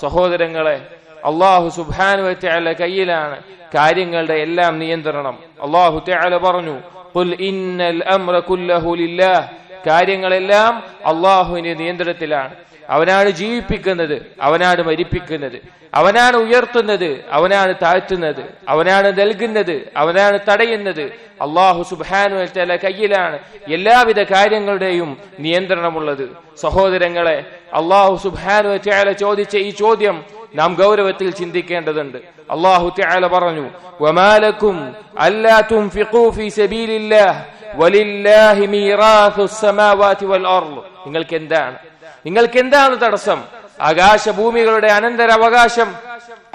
സഹോദരങ്ങളെ അള്ളാഹു സുബാനു തആല കയ്യിലാണ് കാര്യങ്ങളുടെ എല്ലാം നിയന്ത്രണം. അള്ളാഹു തആല പറഞ്ഞു കാര്യങ്ങളെല്ലാം അള്ളാഹുവിന്റെ നിയന്ത്രണത്തിലാണ്. അവനാണ് ജീവിപ്പിക്കുന്നത് അവനാണ് മരിപ്പിക്കുന്നത്. അവനാണ് ഉയർത്തുന്നത് അവനാണ് താഴ്ത്തുന്നത്. അവനാണ് നൽകുന്നത് അവനാണ് തടയുന്നത്. അള്ളാഹു സുബാനു തല കയ്യിലാണ് എല്ലാവിധ കാര്യങ്ങളുടെയും നിയന്ത്രണമുള്ളത്. സഹോദരങ്ങളെ അള്ളാഹു സുബാനു തല ചോദിച്ച ഈ ചോദ്യം നാം ഗൗരവത്തിൽ ചിന്തിക്കേണ്ടതുണ്ട്. അള്ളാഹു തആല പറഞ്ഞു വമാലക്കും അല്ലാ തുൻഫിഖൂ ഫീ വലില്ലാഹി വൽ അർൾ നിങ്ങൾക്ക് എന്താണ് നിങ്ങൾക്ക് എന്താണ് തടസ്സം? ആകാശഭൂമികളുടെ അനന്തരാവകാശം.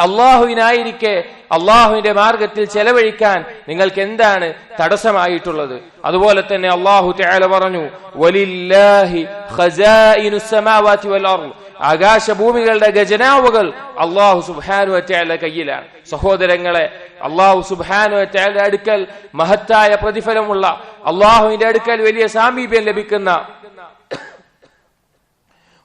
അള്ളാഹുവിനായിരിക്കെ അള്ളാഹുവിന്റെ മാർഗത്തിൽ ചെലവഴിക്കാൻ നിങ്ങൾക്ക് എന്താണ് തടസ്സമായിട്ടുള്ളത്? അതുപോലെ തന്നെ അള്ളാഹു തആല പറഞ്ഞു ആകാശഭൂമികളുടെ ഖജനാവുകൾ അള്ളാഹു സുബാനു വതആല കയ്യിലാണ്. സഹോദരങ്ങളെ അള്ളാഹു സുബാനു വതആല അടുക്കൽ മഹത്തായ പ്രതിഫലമുള്ള അള്ളാഹുവിന്റെ അടുക്കൽ വലിയ സാമീപ്യം ലഭിക്കുന്ന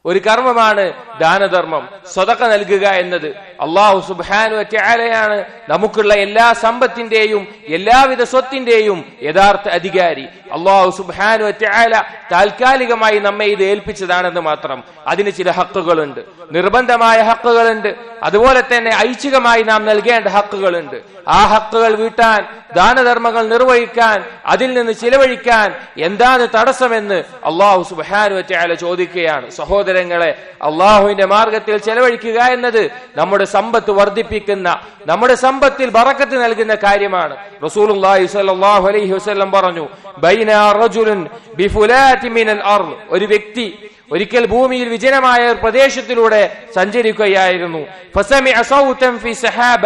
ഒരു കർമ്മമാണ് ദാനധർമ്മം. സ്വതക്ക നൽകുക എന്നത്. അള്ളാഹു സുബാനു അറ്റാലയാണ് നമുക്കുള്ള എല്ലാ സമ്പത്തിന്റെയും എല്ലാവിധ സ്വത്തിന്റെയും യഥാർത്ഥ അധികാരി. അള്ളാഹു സുബാനു അറ്റാല താൽക്കാലികമായി നമ്മെ ഇത് ഏൽപ്പിച്ചതാണെന്ന് മാത്രം. അതിന് ചില ഹക്കുകളുണ്ട്. നിർബന്ധമായ ഹക്കുകളുണ്ട്. അതുപോലെ തന്നെ ഐച്ഛികമായി നാം നൽകേണ്ട ഹക്കുകളുണ്ട്. ആ ഹക്കുകൾ വീട്ടാൻ ദാനധർമ്മങ്ങൾ നിർവഹിക്കാൻ അതിൽ നിന്ന് ചിലവഴിക്കാൻ എന്താണ് തടസ്സമെന്ന് അള്ളാഹു സുബാനു അറ്റാല ചോദിക്കുകയാണ്. സഹോദരങ്ങളെ അള്ളാഹുവിന്റെ മാർഗത്തിൽ ചെലവഴിക്കുക എന്നത് നമ്മുടെ സമ്പത്ത് വർദ്ധിപ്പിക്കുന്ന നമ്മുടെ സമ്പത്തിൽ ബറക്കത്ത് നൽകുന്ന കാര്യമാണ്. റസൂലുള്ളാഹി സ്വല്ലല്ലാഹു അലൈഹി വസല്ലം പറഞ്ഞു ബൈന ബിഫുലാതി മിനൽ ഒരു വ്യക്തി ഒരിക്കൽ ഭൂമിയിൽ വിജനമായ ഒരു പ്രദേശത്തിലൂടെ സഞ്ചരിക്കുകയായിരുന്നു. ഫസമിഅ ഫി സഹാബ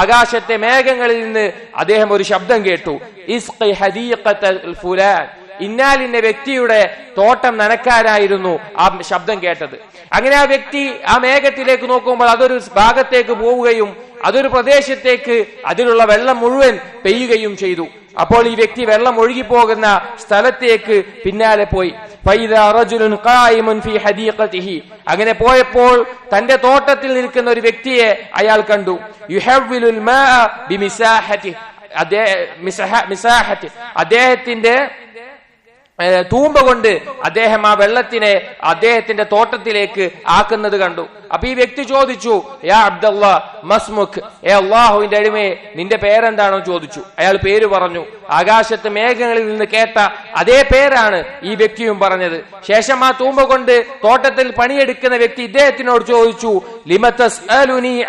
ആകാശത്തെ മേഘങ്ങളിൽ നിന്ന് അദ്ദേഹം ഒരു ശബ്ദം കേട്ടു. ഇസ്ഖി ഹദീഖത്തൽ ഫുലാൻ. ഇന്നാലിന്റെ വ്യക്തിയുടെ തോട്ടം നനക്കാനായിരുന്നു ആ ശബ്ദം കേട്ടത്. അങ്ങനെ ആ വ്യക്തി ആ മേഘത്തിലേക്ക് നോക്കുമ്പോൾ അതൊരു ഭാഗത്തേക്ക് പോവുകയും അതൊരു പ്രദേശത്തേക്ക് അതിലുള്ള വെള്ളം മുഴുവൻ പെയ്യുകയും ചെയ്തു. അപ്പോൾ ഈ വ്യക്തി വെള്ളം ഒഴുകിപ്പോകുന്ന സ്ഥലത്തേക്ക് പിന്നാലെ പോയി. അങ്ങനെ പോയപ്പോൾ തന്റെ തോട്ടത്തിൽ നിൽക്കുന്ന ഒരു വ്യക്തിയെ അയാൾ കണ്ടു. അദ്ദേഹത്തിന്റെ തൂമ്പ കൊണ്ട് അദ്ദേഹം ആ വെള്ളത്തിനെ അദ്ദേഹത്തിന്റെ തോട്ടത്തിലേക്ക് ആക്കുന്നത് കണ്ടു. അപ്പൊ ഈ വ്യക്തി ചോദിച്ചു യാ അബ്ദുള്ള മസ്മുഖ് ഏ അള്ളാഹുവിന്റെ അടിമയെ നിന്റെ പേരെന്താണോ? ചോദിച്ചു. അയാൾ പേര് പറഞ്ഞു. ആകാശത്ത് മേഘങ്ങളിൽ നിന്ന് കേട്ട അതേ പേരാണ് ഈ വ്യക്തിയും പറഞ്ഞത്. ശേഷം ആ തൂമ്പ കൊണ്ട് തോട്ടത്തിൽ പണിയെടുക്കുന്ന വ്യക്തി ഇദ്ദേഹത്തിനോട് ചോദിച്ചു ലിമത്തസ്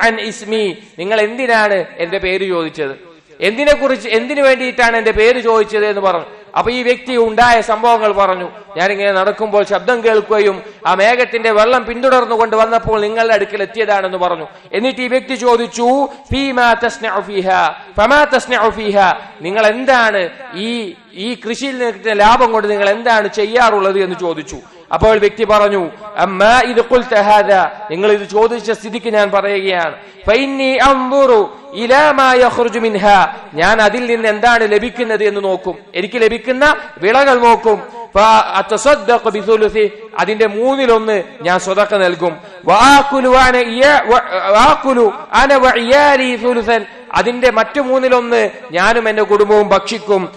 അൻ ഇസ്മി? നിങ്ങൾ എന്തിനാണ് എന്റെ പേര് ചോദിച്ചത്? എന്തിനെ കുറിച്ച് എന്തിനു വേണ്ടിയിട്ടാണ് എന്റെ പേര് ചോദിച്ചത് എന്ന് പറഞ്ഞു. അപ്പൊ ഈ വ്യക്തി ഉണ്ടായ സംഭവങ്ങൾ പറഞ്ഞു. ഞാനിങ്ങനെ നടക്കുമ്പോൾ ശബ്ദം കേൾക്കുകയും ആ മേഘത്തിന്റെ വെള്ളം പിന്തുടർന്നു കൊണ്ട് വന്നപ്പോൾ നിങ്ങളുടെ അടുക്കൽ എത്തിയതാണെന്ന് പറഞ്ഞു. എന്നിട്ട് ഈ വ്യക്തി ചോദിച്ചു? നിങ്ങൾ എന്താണ് ഈ ഈ കൃഷിയിൽ നിന്ന് ലാഭം കൊണ്ട് നിങ്ങൾ എന്താണ് ചെയ്യാറുള്ളത് എന്ന് ചോദിച്ചു. അപ്പോൾ വ്യക്തി പറഞ്ഞു അമ്മ ഇത് ഖുൽത ഹാദാ. നിങ്ങൾ ഇത് ചോദിച്ച സ്ഥിതിക്ക് ഞാൻ പറയുകയാണ്. ഞാൻ അതിൽ നിന്ന് എന്താണ് ലഭിക്കുന്നത് എന്ന് നോക്കും. എനിക്ക് ലഭിക്കുന്ന വിളകൾ നോക്കും. അതിന്റെ മൂന്നിലൊന്ന് ഞാൻ സ്വതക്ക നൽകും. അതിന്റെ മറ്റു മൂന്നിലൊന്ന് ഞാനും എന്റെ കുടുംബവും ഭക്ഷിക്കും.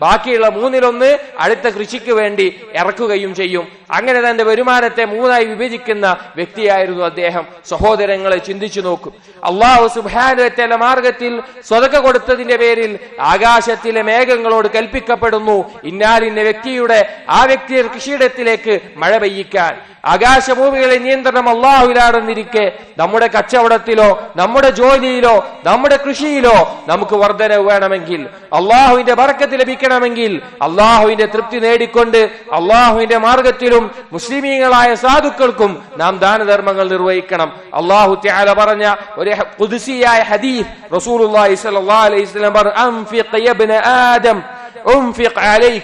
ബാക്കിയുള്ള മൂന്നിലൊന്ന് അടുത്ത കൃഷിക്ക് വേണ്ടി ഇറക്കുകയും ചെയ്യും. അങ്ങനെ തന്റെ വരുമാനത്തെ മൂന്നായി വിഭജിക്കുന്ന വ്യക്തിയായിരുന്നു അദ്ദേഹം. സഹോദരങ്ങളെ ചിന്തിച്ചു നോക്കും. അള്ളാഹു സുബാനുവറ്റല മാർഗത്തിൽ സ്വതക്ക കൊടുത്തതിന്റെ പേരിൽ ആകാശത്തിലെ മേഘങ്ങളോട് കൽപ്പിക്കപ്പെടുന്നു. ഇന്നാലിന്റെ വ്യക്തിയുടെ ആ വ്യക്തിയുടെ കൃഷിയിടത്തിലേക്ക് മഴ പെയ്യിക്കാൻ. ആകാശഭൂമികളെ നിയന്ത്രണം അള്ളാഹുലാണെന്നിരിക്കെ നമ്മുടെ കച്ചവടത്തിലോ നമ്മുടെ ജോലിയിലോ നമ്മുടെ കൃഷിയിലോ നമുക്ക് വർധനവ് വേണമെങ്കിൽ അള്ളാഹുവിന്റെ ബറക്കത്ത് ലഭിക്കണമെങ്കിൽ അള്ളാഹുവിന്റെ തൃപ്തി നേടിക്കൊണ്ട് അള്ളാഹുവിന്റെ മാർഗത്തിലും മുസ്ലിമീങ്ങളായ സാധുക്കൾക്കും നാം ദാനധർമ്മങ്ങൾ നിർവഹിക്കണം. അള്ളാഹു ത്യാല പറഞ്ഞ ഒരു പുതുസിയായ ഹദീഫ് റസൂൽ അലൈഹി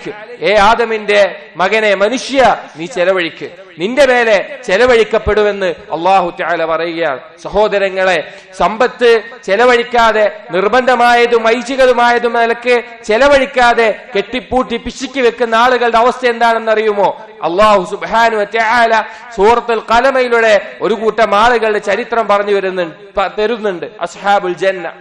പറഞ്ഞു ഏ ആദമിന്റെ മകനെ മനുഷ്യ നീ ചെലവഴിക്ക്. നിന്റെ മേലെ ചെലവഴിക്കപ്പെടുമെന്ന് അള്ളാഹു ത്യാല പറയുകയാണ്. സഹോദരങ്ങളെ സമ്പത്ത് ചെലവഴിക്കാതെ നിർബന്ധമായതും ഐച്ഛികതുമായതും നിലയ്ക്ക് ചെലവഴിക്കാതെ കെട്ടിപ്പൂട്ടി പിശുക്കി വെക്കുന്ന ആളുകളുടെ അവസ്ഥ എന്താണെന്ന് അറിയുമോ അള്ളാഹു സുബാനു ത്യാല സൂറത്തുൽ കലമയിലൂടെ ഒരു കൂട്ടം ആളുകളുടെ ചരിത്രം പറഞ്ഞു വരുന്നുണ്ട് തരുന്നുണ്ട്. അസ്ഹാബുൽ ജന്ന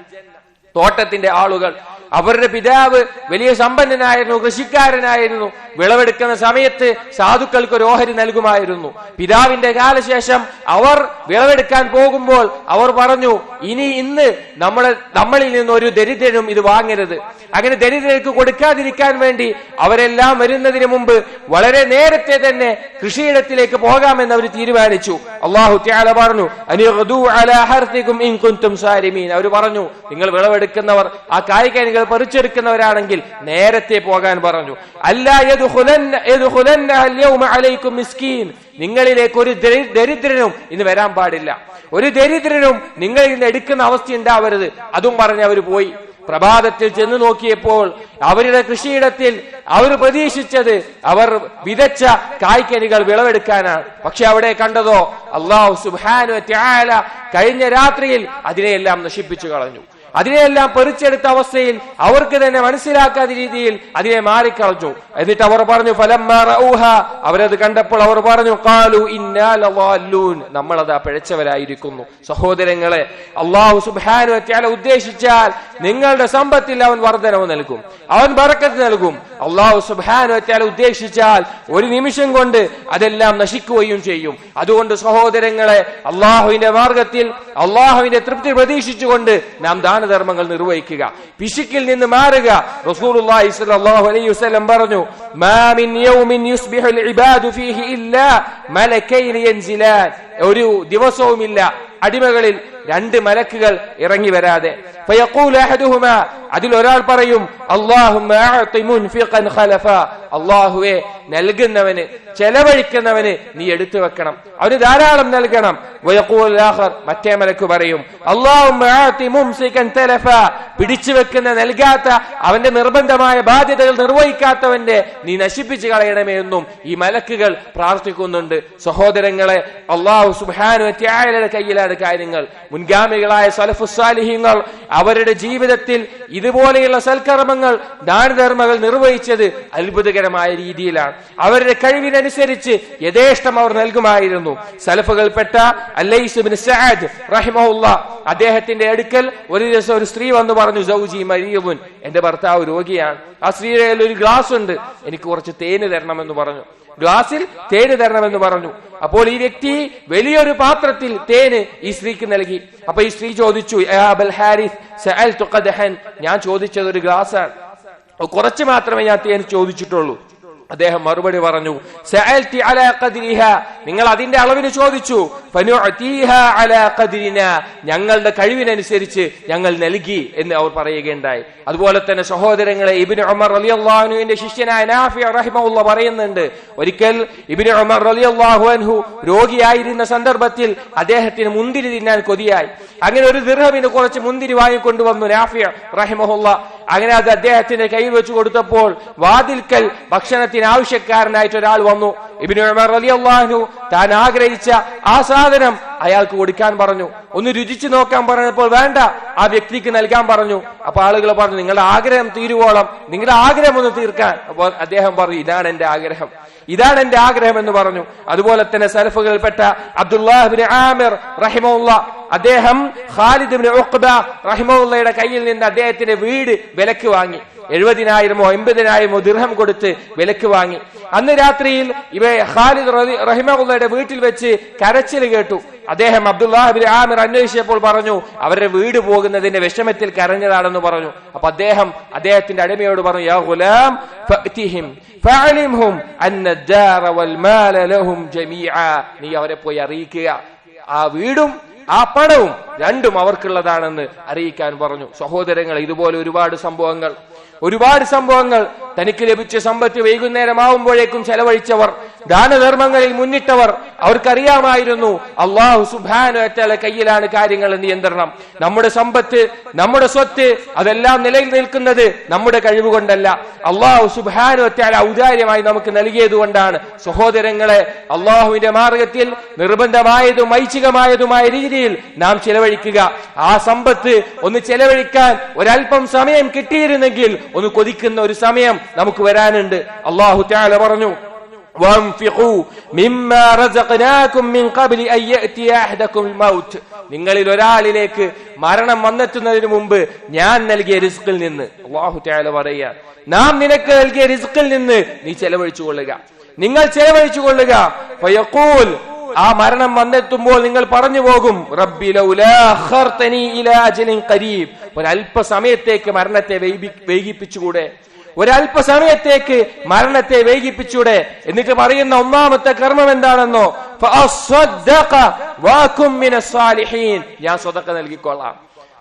തോട്ടത്തിന്റെ ആളുകൾ. അവരുടെ പിതാവ് വലിയ സമ്പന്നനായിരുന്നു കൃഷിക്കാരനായിരുന്നു. വിളവെടുക്കുന്ന സമയത്ത് സാധുക്കൾക്ക് ഒരു ഓഹരി നൽകുമായിരുന്നു. പിതാവിന്റെ കാലശേഷം അവർ വിളവെടുക്കാൻ പോകുമ്പോൾ അവർ പറഞ്ഞു ഇനി ഇന്ന് നമ്മളെ നമ്മളിൽ നിന്ന് ഒരു ദരിദ്രനും ഇത് വാങ്ങരുത്. അങ്ങനെ ദരിദ്രർക്ക് കൊടുക്കാതിരിക്കാൻ വേണ്ടി അവരെല്ലാം വരുന്നതിന് മുമ്പ് വളരെ നേരത്തെ തന്നെ കൃഷിയിടത്തിലേക്ക് പോകാമെന്ന് അവർ തീരുമാനിച്ചു. അള്ളാഹു ത്യാല പറഞ്ഞു "അനിഗ്ദൂ അലാ ഹർത്തികും ഇൻ കുൻതും സാരിമീൻ. അവർ പറഞ്ഞു നിങ്ങൾ വിളവെടുക്കുന്നവർ ആ കായ്കനികൾ പറിച്ചെടുക്കുന്നവരാണെങ്കിൽ നേരത്തെ പോകാൻ പറഞ്ഞു. അല്ലാ യദ്ഖുലന്ന യദ്ഖുലന്ന അൽയൗമ അലൈക്കും മിസ്കീൻ. നിങ്ങളിലേക്ക് ഒരു ദരിദ്രനും ഇന്ന് വരാൻ പാടില്ല. ഒരു ദരിദ്രനും നിങ്ങളിൽ നിന്ന് എടുക്കുന്ന അവസ്ഥ ഉണ്ടാവരുത്. അതും പറഞ്ഞ് അവർ പോയി. പ്രഭാതത്തിൽ ചെന്ന് നോക്കിയപ്പോൾ അവരുടെ കൃഷിയിടത്തിൽ അവർ പ്രതീക്ഷിച്ചത് അവർ വിതച്ച കായ്ക്കനികൾ വിളവെടുക്കാനാണ്. പക്ഷെ അവിടെ കണ്ടതോ അള്ളാഹു ത്യാല കഴിഞ്ഞ രാത്രിയിൽ അതിനെയെല്ലാം നശിപ്പിച്ചു കളഞ്ഞു. അതിനെയെല്ലാം പെറിച്ചെടുത്ത അവസ്ഥയിൽ അവർക്ക് തന്നെ മനസ്സിലാക്കാത്ത രീതിയിൽ അതിനെ മാറിക്കളഞ്ഞു. എന്നിട്ട് അവർ പറഞ്ഞു ഫലം അവരത് കണ്ടപ്പോൾ അവർ പറഞ്ഞു കാലു ഇന്നാലൂൻ നമ്മളതാ പിഴച്ചവരായിരിക്കുന്നു. സഹോദരങ്ങളെ അള്ളാഹു സുബാനു ത്യാല ഉദ്ദേശിച്ചാൽ നിങ്ങളുടെ സമ്പത്തിൽ അവൻ വർധനവ് നൽകും അവൻ ബറക്കത്ത് നൽകും. അള്ളാഹു സുബാനു ത്യാല ഉദ്ദേശിച്ചാൽ ഒരു നിമിഷം കൊണ്ട് അതെല്ലാം നശിക്കുകയും ചെയ്യും. അതുകൊണ്ട് സഹോദരങ്ങളെ അള്ളാഹുവിന്റെ മാർഗത്തിൽ അള്ളാഹുവിന്റെ തൃപ്തി പ്രതീക്ഷിച്ചുകൊണ്ട് നാം ദാനധർമ്മങ്ങൾ നിർവഹിക്കുക പിശുക്കിൽ നിന്ന് മാറുക റസൂലുള്ളാഹി സ്വല്ലല്ലാഹു അലൈഹി വസല്ലം പറഞ്ഞു മാ മിൻ യൗമിൻ യുസ്ബിഹുൽ ഇബാദു ഫീഹി ഇല്ലാ മലക്കൈൻ യൻസിലാൻ ഒരു ദിവസവുമില്ല. അടിമകളിൽ രണ്ട് മലക്കുകൾ ഇറങ്ങി വരാതെ. അതിൽ ഒരാൾ പറയും അല്ലാഹുവേ നൽകുന്നവന് ചെലവഴിക്കുന്നവന് നീ എടുത്തു വെക്കണം. അവന് ധാരാളം നൽകണം. മറ്റേ മലക്ക് പറയും പിടിച്ചു വെക്കുന്ന നൽകാത്ത അവന്റെ നിർബന്ധമായ ബാധ്യതകൾ നിർവഹിക്കാത്തവന്റെ നീ നശിപ്പിച്ചു കളയണമേ എന്നും ഈ മലക്കുകൾ പ്രാർത്ഥിക്കുന്നുണ്ട്. സഹോദരങ്ങളെ അള്ളാഹു സുബാനു ത്യായയുടെ കയ്യിലാണ് കാര്യങ്ങൾ. മുൻഗാമികളായ സലഫുസാലിഹ്യങ്ങൾ അവരുടെ ജീവിതത്തിൽ ഇതുപോലെയുള്ള സൽക്കർമ്മങ്ങൾ ദാനധർമ്മങ്ങൾ നിർവഹിച്ചത് അത്ഭുതകരമായ രീതിയിലാണ്. അവരുടെ കഴിവിനനുസരിച്ച് യഥേഷ്ടം അവർ നൽകുമായിരുന്നു. സലഫുകൾപ്പെട്ട അല്ലൈസുബിൻ സഅദ് അദ്ദേഹത്തിന്റെ അടുക്കൽ ഒരു ദിവസം ഒരു സ്ത്രീ വന്നു പറഞ്ഞു സൗജി മരിയബുൻ എന്റെ ഭർത്താവ് രോഗിയാണ്. ആ സ്ത്രീയുടെ ഒരു ഗ്ലാസ് ഉണ്ട് എനിക്ക് കുറച്ച് തേന് തരണമെന്ന് പറഞ്ഞു. ഗ്ലാസിൽ തേന് തരണമെന്ന് പറഞ്ഞു. അപ്പോൾ ഈ വ്യക്തി വലിയൊരു പാത്രത്തിൽ തേന് ഈ സ്ത്രീക്ക് നൽകി. അപ്പൊ ഈ സ്ത്രീ ചോദിച്ചു അബൽ ഹാരിസ് സഅൽതു ഖദ്ഹൻ." ഞാൻ ചോദിച്ചത് ഒരു ഗ്ലാസ് ആണ് കുറച്ച് മാത്രമേ ഞാൻ തേൻ ചോദിച്ചിട്ടുള്ളൂ. അദ്ദേഹം മറുപടി പറഞ്ഞു "സഅൽതി അലാ ഖദ്രിഹ." നിങ്ങൾ അതിന്റെ അളവിന് ചോദിച്ചു "ഫനുഅതീഹ അലാ ഖദ്രിന." ഞങ്ങളുടെ കഴിവിനനുസരിച്ച് ഞങ്ങൾ നൽകി എന്ന് അവർ പറയുകയുണ്ടായി അതുപോലെ തന്നെ സഹോദരങ്ങളെ ഇബിന് ഉമർ അള്ളാഹുനുവിന്റെ ശിഷ്യനായ നാഫി റഹിമുള്ള പറയുന്നുണ്ട് ഒരിക്കൽ ഇബിന് ഉമർ റളിയല്ലാഹു അൻഹു രോഗിയായിരുന്ന സന്ദർഭത്തിൽ അദ്ദേഹത്തിന് മുന്തിരി തിന്നാൻ കൊതിയായി അങ്ങനെ ഒരു ദിർഹമിന് കുറച്ച് മുന്തിരി വാങ്ങിക്കൊണ്ടുവന്നു നാഫിയ റഹിമഹുല്ല അങ്ങനെ അത് അദ്ദേഹത്തിന്റെ കൈ വെച്ച് കൊടുത്തപ്പോൾ വാതിൽക്കൽ ഭക്ഷണത്തിന് ആവശ്യക്കാരനായിട്ട് ഒരാൾ വന്നു. ഇബിനു ഉമർ റളിയല്ലാഹു താൻ ആഗ്രഹിച്ച ആ സാധനം അയാൾക്ക് കൊടുക്കാൻ പറഞ്ഞു. ഒന്ന് രുചിച്ചു നോക്കാൻ പറഞ്ഞപ്പോൾ വേണ്ട ആ വ്യക്തിക്ക് നൽകാൻ പറഞ്ഞു. അപ്പൊ ആളുകൾ പറഞ്ഞു നിങ്ങളുടെ ആഗ്രഹം തീരുവോളം നിങ്ങളുടെ ആഗ്രഹം ഒന്ന് തീർക്കാൻ. അപ്പോൾ അദ്ദേഹം പറഞ്ഞു ഇതാണ് എന്റെ ആഗ്രഹം. ഇതാണ് എന്റെ ആഗ്രഹം എന്ന് പറഞ്ഞു. അതുപോലെ തന്നെ സലഫുകളിൽപ്പെട്ട അബ്ദുല്ലാഹിബിൻ ആമിർ റഹിമുള്ള അദ്ദേഹം ഖാലിദ് ഉഖ്ബ റഹിമുള്ളയുടെ കയ്യിൽ നിന്ന് അദ്ദേഹത്തിന്റെ വീട് വിലക്ക് വാങ്ങി. എഴുപതിനായിരമോ എൺപതിനായിരമോ ദീർഘം കൊടുത്ത് വിലക്ക് വാങ്ങി. അന്ന് രാത്രിയിൽ ഇവ ഖാലിദ് റഹിമുള്ളയുടെ വീട്ടിൽ വെച്ച് കരച്ചിൽ കേട്ടു. അദ്ദേഹം അബ്ദുല്ലാഹിബിൻ ആമിർ അന്വേഷിച്ചപ്പോൾ പറഞ്ഞു അവരുടെ വീട് പോകുന്നതിന്റെ വിഷമത്തിൽ കരഞ്ഞതാണെന്ന് പറഞ്ഞു. അപ്പൊ അദ്ദേഹം അദ്ദേഹത്തിന്റെ അടിമയോട് പറഞ്ഞു യാ ഗുലാം നീ അവരെ പോയി അറിയിക്കുക. ആ വീടും ആ പണവും രണ്ടും അവർക്കുള്ളതാണെന്ന് അറിയിക്കാൻ പറഞ്ഞു. സഹോദരങ്ങൾ ഇതുപോലെ ഒരുപാട് സംഭവങ്ങൾ. ഒരുപാട് സംഭവങ്ങൾ തനിക്ക് ലഭിച്ച സമ്പത്ത് വൈകുന്നേരമാവുമ്പോഴേക്കും ചെലവഴിച്ചവർ ദാനധർമ്മങ്ങളിൽ മുന്നിട്ടവർ അവർക്കറിയാമായിരുന്നു അള്ളാഹു സുബാനുവറ്റാലെ കയ്യിലാണ് കാര്യങ്ങൾ നിയന്ത്രണം. നമ്മുടെ സമ്പത്ത് നമ്മുടെ സ്വത്ത് അതെല്ലാം നിലയിൽ നിൽക്കുന്നത് നമ്മുടെ കഴിവ് കൊണ്ടല്ല അള്ളാഹു സുബാനുവറ്റാല ഔദാര്യമായി നമുക്ക് നൽകിയത് കൊണ്ടാണ്. സഹോദരങ്ങളെ അള്ളാഹുവിന്റെ മാർഗത്തിൽ നിർബന്ധമായതും ഐച്ഛികമായതുമായ രീതിയിൽ നാം ചെലവഴിക്കുക. ആ സമ്പത്ത് ഒന്ന് ചെലവഴിക്കാൻ ഒരല്പം സമയം കിട്ടിയിരുന്നെങ്കിൽ ഒന്ന് കൊതിക്കുന്ന ഒരു സമയം നമുക്ക് വരാനുണ്ട്. അള്ളാഹു ത്യാല പറഞ്ഞു നിങ്ങളിൽ ഒരാളിലേക്ക് മരണം വന്നെത്തുന്നതിന് മുമ്പ് ഞാൻ നൽകിയ റിസ്കിൽ നിന്ന് അല്ലാഹു തആല പറയാ നാം നിനക്ക് നൽകിയ റിസ്കിൽ നിന്ന് നീ ചെലവഴിച്ചു കൊള്ളുക. നിങ്ങൾ ചെലവഴിച്ചു കൊള്ളുക. ആ മരണം വന്നെത്തുമ്പോൾ നിങ്ങൾ പറഞ്ഞു പോകും റബ്ബി ഇലാ ഖരീബ്. ഒരു അല്പസമയത്തേക്ക് മരണത്തെ വൈകിപ്പിച്ചുകൂടെ? ഒരല്പസമയത്തേക്ക് മരണത്തെ വൈകിപ്പിച്ചൂടെ. എന്നിട്ട് പറയുന്ന ഒന്നാമത്തെ കർമ്മം എന്താണെന്നോ? ഞാൻ സ്വതക്ക നൽകിക്കൊള്ളാം.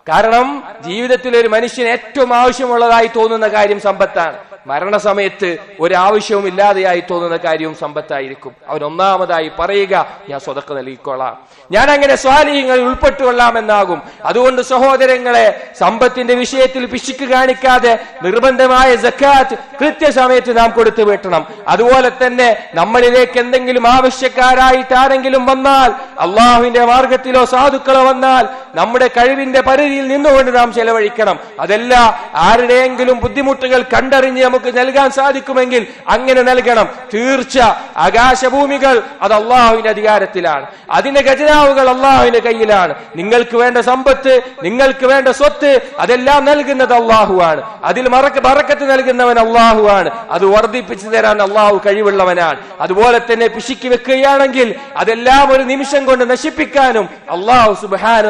കാരണം ജീവിതത്തിൽ ഒരു മനുഷ്യന് ഏറ്റവും ആവശ്യമുള്ളതായി തോന്നുന്ന കാര്യം സമ്പത്താണ്. മരണസമയത്ത് ഒരാവശ്യവും ഇല്ലാതെയായി തോന്നുന്ന കാര്യവും സമ്പത്തായിരിക്കും. അവൻ ഒന്നാമതായി പറയുക ഞാൻ സ്വതക്ക നൽകിക്കൊള്ളാം ഞാൻ അങ്ങനെ സ്വാലീയങ്ങളിൽ ഉൾപ്പെട്ടുകൊള്ളാമെന്നാകും. അതുകൊണ്ട് സഹോദരങ്ങളെ സമ്പത്തിന്റെ വിഷയത്തിൽ പിശുക്ക് കാണിക്കാതെ നിർബന്ധമായ ജക്കാത്ത് കൃത്യസമയത്ത് നാം കൊടുത്തു വീട്ടണം. അതുപോലെ തന്നെ നമ്മളിലേക്ക് എന്തെങ്കിലും ആവശ്യക്കാരായിട്ട് ആരെങ്കിലും വന്നാൽ അള്ളാഹുവിന്റെ മാർഗത്തിലോ സാധുക്കളോ വന്നാൽ നമ്മുടെ കഴിവിന്റെ പരിധിയിൽ നിന്നുകൊണ്ട് നാം ചെലവഴിക്കണം. അതല്ല ആരുടെയെങ്കിലും ബുദ്ധിമുട്ടുകൾ കണ്ടറിഞ്ഞ് നമുക്ക് നൽകാൻ സാധിക്കുമെങ്കിൽ അങ്ങനെ നൽകണം. തീർച്ച. ആകാശഭൂമികൾ അത് അള്ളാഹുവിന്റെ അധികാരത്തിലാണ്. അതിന്റെ ഖജനാവുകൾ അള്ളാഹുവിന്റെ കയ്യിലാണ്. നിങ്ങൾക്ക് വേണ്ട സമ്പത്ത് നിങ്ങൾക്ക് വേണ്ട സ്വത്ത് അതെല്ലാം നൽകുന്നത് അള്ളാഹുവാണ്. അതിൽ മറക്ക മറക്കത്ത് നൽകുന്നവൻ അള്ളാഹുവാണ്. അത് വർദ്ധിപ്പിച്ചു തരാൻ അള്ളാഹു കഴിവുള്ളവനാണ്. അതുപോലെ തന്നെ പിശുക്കി വെക്കുകയാണെങ്കിൽ അതെല്ലാം ഒരു നിമിഷം കൊണ്ട് നശിപ്പിക്കാനും അള്ളാഹു സുബാനു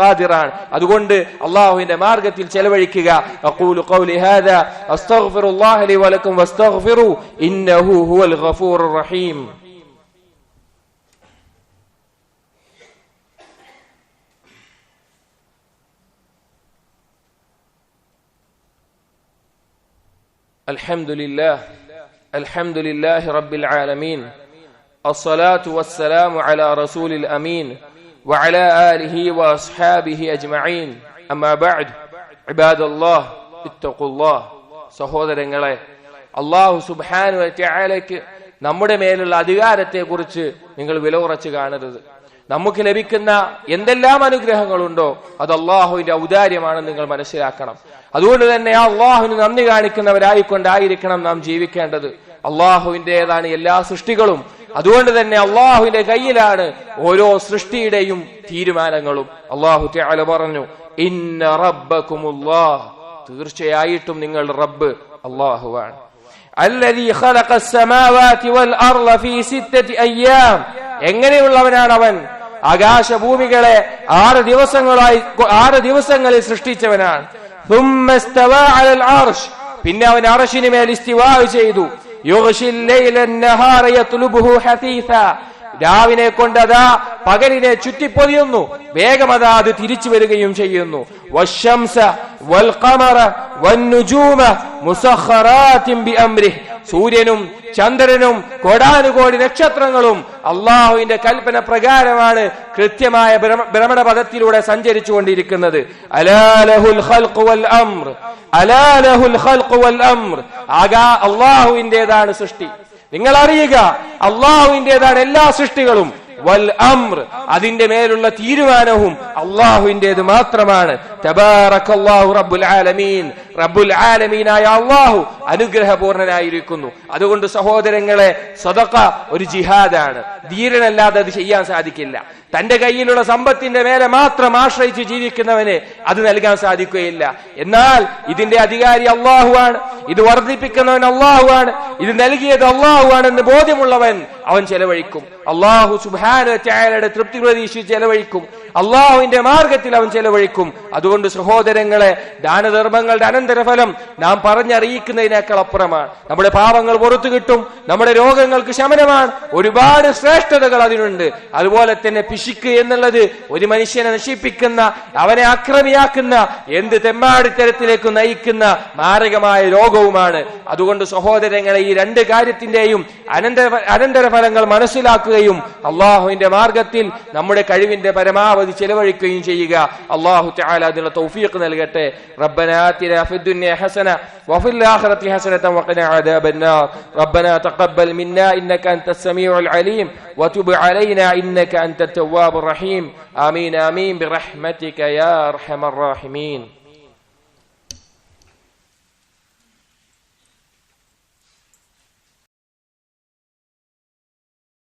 ഖാദിറാണ്. അതുകൊണ്ട് അള്ളാഹുവിന്റെ മാർഗത്തിൽ ചെലവഴിക്കുക. അഖൂലു الله لي ولكم واستغفروا إنه هو الغفور الرحيم. الحمد لله الحمد لله رب العالمين الصلاة والسلام على رسول الأمين وعلى آله وأصحابه أجمعين أما بعد عباد الله اتقوا الله സഹോദരങ്ങളെ അള്ളാഹു സുബാനു ത്യാലയ്ക്ക് നമ്മുടെ മേലുള്ള അധികാരത്തെ കുറിച്ച് നിങ്ങൾ വില ഉറച്ച് കാണരുത്. നമുക്ക് ലഭിക്കുന്ന എന്തെല്ലാം അനുഗ്രഹങ്ങളുണ്ടോ അത് അള്ളാഹുവിന്റെ ഔദാര്യമാണെന്ന് നിങ്ങൾ മനസ്സിലാക്കണം. അതുകൊണ്ട് തന്നെ ആ അള്ളാഹുവിന് നന്ദി കാണിക്കുന്നവരായിക്കൊണ്ടായിരിക്കണം നാം ജീവിക്കേണ്ടത്. അള്ളാഹുവിന്റെതാണ് എല്ലാ സൃഷ്ടികളും. അതുകൊണ്ട് തന്നെ അള്ളാഹുവിന്റെ കയ്യിലാണ് ഓരോ സൃഷ്ടിയുടെയും തീരുമാനങ്ങളും. അള്ളാഹു പറഞ്ഞു ഇന്ന തീർച്ചയായിട്ടും നിങ്ങൾ റബ്ബ് അള്ളാഹുവാണ് എങ്ങനെയുള്ളവനാണ് അവൻ? ആകാശഭൂമികളെ ആറ് ദിവസങ്ങളായി ആറ് ദിവസങ്ങളിൽ സൃഷ്ടിച്ചവനാണ്. പിന്നെ അവൻ അറശിന് മേൽ ഇസ്തിവാ ചെയ്തു. യുഗശില്ലയിലെ രാവിനെ കൊണ്ട് അതാ പകലിനെ ചുറ്റിപ്പൊതിയുന്നു. വേഗം അതാ അത് തിരിച്ചു വരികയും ചെയ്യുന്നു. സൂര്യനും ചന്ദ്രനും കോടാനുകോടി നക്ഷത്രങ്ങളും അള്ളാഹുവിന്റെ കൽപ്പന പ്രകാരമാണ് കൃത്യമായ ഭ്രമണ പദത്തിലൂടെ സഞ്ചരിച്ചു കൊണ്ടിരിക്കുന്നത് അലാലഹുൽ അലാലഹുൽ അള്ളാഹുവിന്റേതാണ് സൃഷ്ടി. നിങ്ങൾ അറിയുക അള്ളാഹുവിന്റേതാണ് എല്ലാ സൃഷ്ടികളും. വൽ അമ്ര അതിന്റെ മേലുള്ള തീരുമാനവും അള്ളാഹുവിന്റേത് മാത്രമാണ്. തബാറക്കല്ലാഹു റബ്ബുൽ ആലമീൻ. റബ്ബുൽ ആലമീനായ അള്ളാഹു അനുഗ്രഹപൂർണനായിരിക്കുന്നു. അതുകൊണ്ട് സഹോദരങ്ങളെ സ്വതക്ക ഒരു ജിഹാദാണ്. ധീരനല്ലാതെ അത് ചെയ്യാൻ സാധിക്കില്ല. തന്റെ കയ്യിലുള്ള സമ്പത്തിന്റെ മേലെ മാത്രം ആശ്രയിച്ച് ജീവിക്കുന്നവന് അത് നൽകാൻ സാധിക്കുകയില്ല. എന്നാൽ ഇതിന്റെ അധികാരി അള്ളാഹുവാണ് ഇത് വർദ്ധിപ്പിക്കുന്നവൻ അള്ളാഹുവാണ് ഇത് നൽകിയത് അള്ളാഹുവാണെന്ന് ബോധ്യമുള്ളവൻ അവൻ ചെലവഴിക്കും. അള്ളാഹു സുബാന തൃപ്തി പ്രതീക്ഷിച്ച് ചെലവഴിക്കും. അള്ളാഹുവിന്റെ മാർഗത്തിൽ അവൻ ചെലവഴിക്കും. അതുകൊണ്ട് സഹോദരങ്ങളെ ദാനധർമ്മങ്ങളുടെ അനന്തരഫലം നാം പറഞ്ഞറിയിക്കുന്നതിനേക്കാൾ അപ്പുറമാണ്. നമ്മുടെ പാപങ്ങൾ പുറത്തു കിട്ടും നമ്മുടെ രോഗങ്ങൾക്ക് ശമനമാണ്. ഒരുപാട് ശ്രേഷ്ഠതകൾ അതിനുണ്ട്. അതുപോലെ തന്നെ പിശിക്ക് എന്നുള്ളത് ഒരു മനുഷ്യനെ നശിപ്പിക്കുന്ന അവനെ അക്രമിയാക്കുന്ന എന്ത് തെമ്മാടിത്തരത്തിലേക്ക് നയിക്കുന്ന മാരകമായ രോഗവുമാണ്. അതുകൊണ്ട് സഹോദരങ്ങളെ ഈ രണ്ട് കാര്യത്തിന്റെയും അനന്തര അനന്തരഫലങ്ങൾ മനസ്സിലാക്കുകയും അള്ളാഹുവിന്റെ മാർഗത്തിൽ നമ്മുടെ കഴിവിന്റെ പരമാവധി ചെലവഴിക്കുകയും ചെയ്യുക അള്ളാഹു തആല അതിനുള്ള തൗഫീഖ് നൽകട്ടെ ربنا آتنا في الدنيا حسنة وفي الآخرة حسنة وقنا عذاب النار ربنا تقبل منا إنك أنت السميع العليم وتب علينا إنك أنت التواب الرحيم آمين آمين برحمتك يا أرحم الراحمين